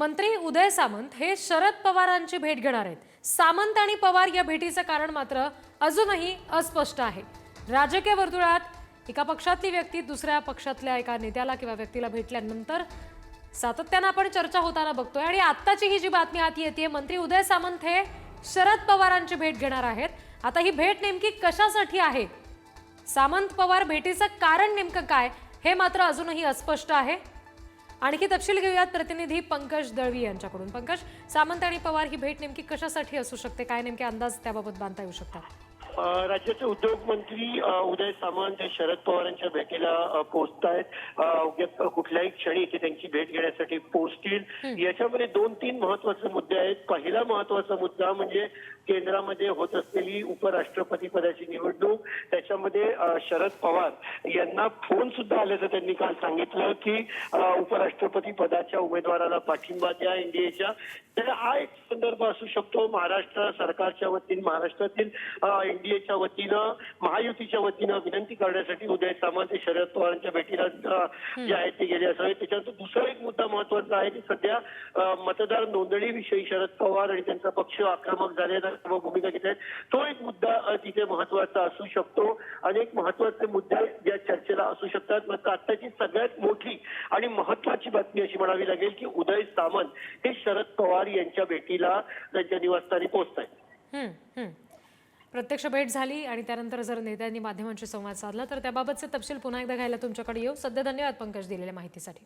मंत्री उदय सामंत हे शरद पवारांची भेट घेणार आहेत. सामंत आणि पवार या भेटीचं कारण मात्र अजूनही अस्पष्ट आहे. राजकीय वर्तुळात एका पक्षातली व्यक्ती दुसऱ्या पक्षातल्या एका नेत्याला किंवा व्यक्तीला भेटल्यानंतर सातत्यानं आपण चर्चा होताना बघतोय आणि आत्ताची ही जी बातमी आत येते मंत्री उदय सामंत हे शरद पवारांची भेट घेणार आहेत. आता ही भेट नेमकी कशासाठी आहे? सामंत पवार भेटीचं कारण नेमकं काय हे मात्र अजूनही अस्पष्ट आहे. आणखी तपशील घेऊयात. प्रतिनिधी पंकज दळवी यांच्याकडून. पंकज सामंत आणि पवार ही भेट नेमकी कशासाठी असू शकते? काय नेमके अंदाज त्याबाबत बांधता येऊ शकतात? राज्याचे उद्योगमंत्री उदय सामंत हे शरद पवारांच्या भेटीला अ, पोहोचतायत. अ, अवघ्या कुठल्याही क्षणी ते त्यांची भेट घेण्यासाठी पोहोचतील. याच्यामध्ये दोन तीन महत्त्वाचे मुद्दे आहेत. पहिला महत्त्वाचा मुद्दा म्हणजे केंद्रामध्ये होत असलेली उपराष्ट्रपती पदाची निवडणूक अ, शरद पवार यांना फोन सुद्धा आल्याचं त्यांनी काल सांगितलं की उपराष्ट्रपती पदाच्या उमेदवाराला पाठिंबा द्या एनडीएच्या. तर हा एक संदर्भ असू शकतो. महाराष्ट्र सरकारच्या वतीने महाराष्ट्रातील एनडीएच्या वतीनं महायुतीच्या वतीनं विनंती करण्यासाठी उदय सामंत हे शरद पवारांच्या भेटीला जे आहेत ते गेले असावे त्याच्यानंतर दुसरा एक मुद्दा महत्त्वाचा आहे की सध्या मतदार नोंदणीविषयी शरद पवार आणि त्यांचा पक्ष आक्रमक झालेला किंवा भूमिका घेत आहेत. तो एक मुद्दा तिथे महत्त्वाचा असू शकतो. अनेक महत्त्वाचे मुद्दे या चर्चेला असू शकतात. मात्र आत्ताची सगळ्यात मोठी आणि महत्वाची बातमी अशी म्हणावी लागेल की उदय सामंत हे शरद पवार यांच्या भेटीला त्यांच्या निवासस्थानी पोहोचत आहेत हम्म, हम्म. प्रत्यक्ष भेट झाली आणि त्यानंतर जर नेत्यांनी माध्यमांशी संवाद साधला तर त्याबाबतचे तपशील पुन्हा एकदा घ्यायला तुमच्याकडे येऊ. सध्या धन्यवाद पंकज दिलेल्या माहितीसाठी.